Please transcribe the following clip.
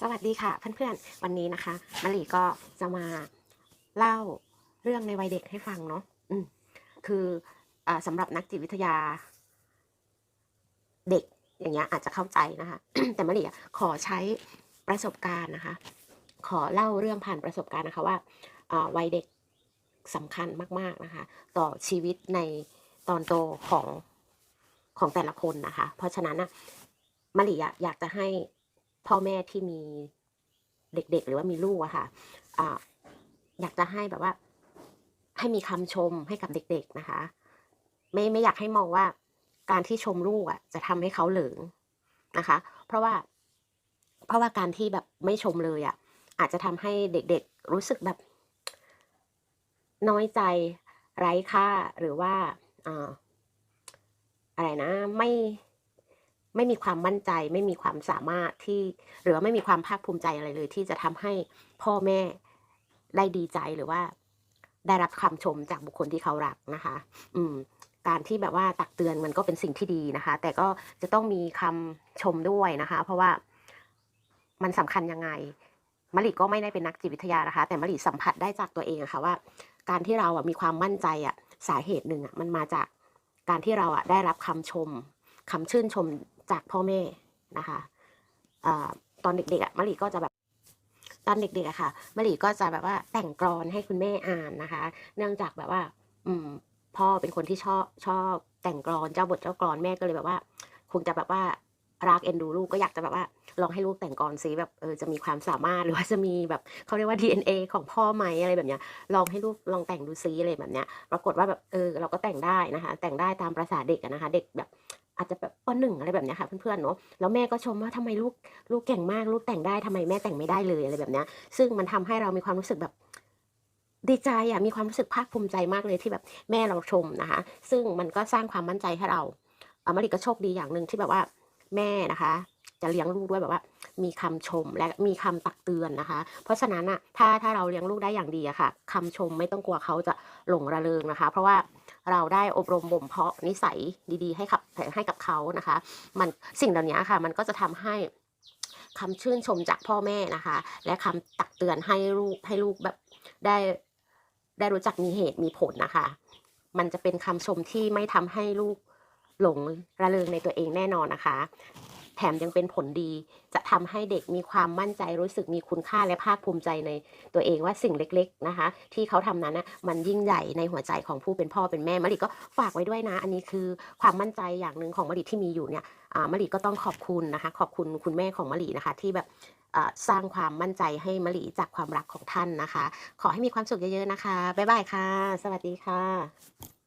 สวัสดีค่ะเพื่อนๆ วันนี้นะคะมะลีก็จะมาเล่าเรื่องในวัยเด็กให้ฟังเนาะอืมคืออาสำหรับนักจิตวิทยา เด็กอย่างเงี้ยอาจจะเข้าใจนะคะ แต่มะลีขอใช้ประสบการณ์นะคะ ขอเล่าเรื่องผ่านประสบการณ์นะคะว่าวัยเด็กสำคัญมาก ๆนะคะ ต่อชีวิตในตอนโตของของแต่ละคนนะคะ เพราะฉะนั้นนะมะลีอยากจะให้ พ่อแม่ที่มีเด็กๆ หรือว่ามีลูกอะค่ะอยากจะให้แบบว่า ให้มีคำชมให้กับเด็ก ๆนะคะ ไม่ไม่อยากให้มองว่าการที่ชมลูกอะจะทำให้เขาเหลิงนะคะ เพราะว่า เพราะว่าการที่แบบไม่ชมเลยอะอาจจะทำให้เด็กๆรู้สึกแบบ น้อยใจไร้ค่าหรือว่าอ่าอะไรนะไม่ ไม่มีความมั่นใจ ไม่มีความสามารถที่ หรือว่าไม่มีความภาคภูมิใจอะไรเลย ที่จะทำให้พ่อแม่ได้ดีใจหรือว่า ได้รับคำชมจากบุคคลที่เขารักนะคะ อืม การที่แบบว่าตักเตือนมันก็เป็นสิ่งที่ดีนะคะ แต่ก็จะต้องมีคำชมด้วยนะคะ เพราะว่ามันสำคัญยังไงมะลิก็ไม่ได้เป็นนักจิตวิทยานะคะ แต่มะลิสัมผัสได้จากตัวเองอะค่ะว่า การที่เราอะมีความมั่นใจอะสาเหตุหนึ่งอะมันมาจากการที่เราอะได้รับคำชมคำชื่นชม จากพ่อแม่นะคะอตอนเด็กๆอะมะลิก็จะแบบตอนเด็กๆอะค่ะมะลิก็จะแบบว่าแต่งกลอนให้คุณแม่อ่านนะคะ เนื่องจากแบบว่า อืมพ่อเป็นคนที่ชอบชอบแต่งกลอนเจ้าบทเจ้ากลอนแม่ก็เลยแบบว่า คงจะแบบว่ารักเอ็นดูลูกก็อยากจะแบบว่าลองให้ลูกแต่งกลอนซิแบบเออจะมีความสามารถหรือว่าจะมีแบบเขาเรียกว่า DNA ของพ่อไหมอะไรแบบเนี้ยลองให้ลูกลองแต่งดูซิอะไรแบบเนี้ยปรากฏว่าแบบเออเราก็แต่งได้นะคะ แต่งได้ตามประษาเด็กนะคะ เด็กแบบ อาจจะแบบปหนึ่งอะไรแบบนี้ค่ะเพื่อนๆเนาะแล้วแม่ก็ชมว่าทำไมลูกลูกเก่งมากลูกแต่งได้ทำไมแม่แต่งไม่ได้เลยอะไรแบบนี้ซึ่งมันทำให้เรามีความรู้สึกแบบดีใจอะมีความรู้สึกภาคภูมิใจมากเลยที่แบบแม่เราชมนะคะ ซึ่งมันก็สร้างความมั่นใจให้เราอามะลิก็โชคดีอย่างหนึ่งที่แบบว่าแม่นะคะ จะเลี้ยงลูกด้วยแบบว่า มีคำชมและมีคำตักเตือนนะคะ เพราะฉะนั้นอะถ้าถ้าเราเลี้ยงลูกได้อย่างดีอะค่ะคำชมไม่ต้องกลัวเขาจะหลงระเริงนะคะ เพราะว่า เราได้อบรมบ่มเพาะนิสัยดีๆ ให้กับให้กับเขานะคะ มันสิ่งเหล่านี้ค่ะ มันก็จะทำให้คำชื่นชมจากพ่อแม่นะคะ และคำตักเตือนให้ลูกให้ลูกแบบได้ได้รู้จักมีเหตุมีผลนะคะ มันจะเป็นคำชมที่ไม่ทำให้ลูกหลงระเริงในตัวเองแน่นอนนะคะ แถมยังเป็นผลดี จะทำให้เด็กมีความมั่นใจรู้สึกมีคุณค่าและภาคภูมิใจในตัวเองว่าสิ่งเล็กๆนะคะ ที่เขาทำนั้นนะมันยิ่งใหญ่ในหัวใจของผู้เป็นพ่อเป็นแม่มะลิก็ฝากไว้ด้วยนะ อันนี้คือความมั่นใจอย่างหนึ่งของมะลิที่มีอยู่เนี่ยอ่ามะลิก็ต้องขอบคุณนะคะ ขอบคุณคุณแม่ของมะลินะคะ ที่แบบสร้างความมั่นใจให้มะลิจากความรักของท่านนะคะ ขอให้มีความสุขเยอะๆนะคะ บ๊ายบายค่ะ สวัสดีค่ะ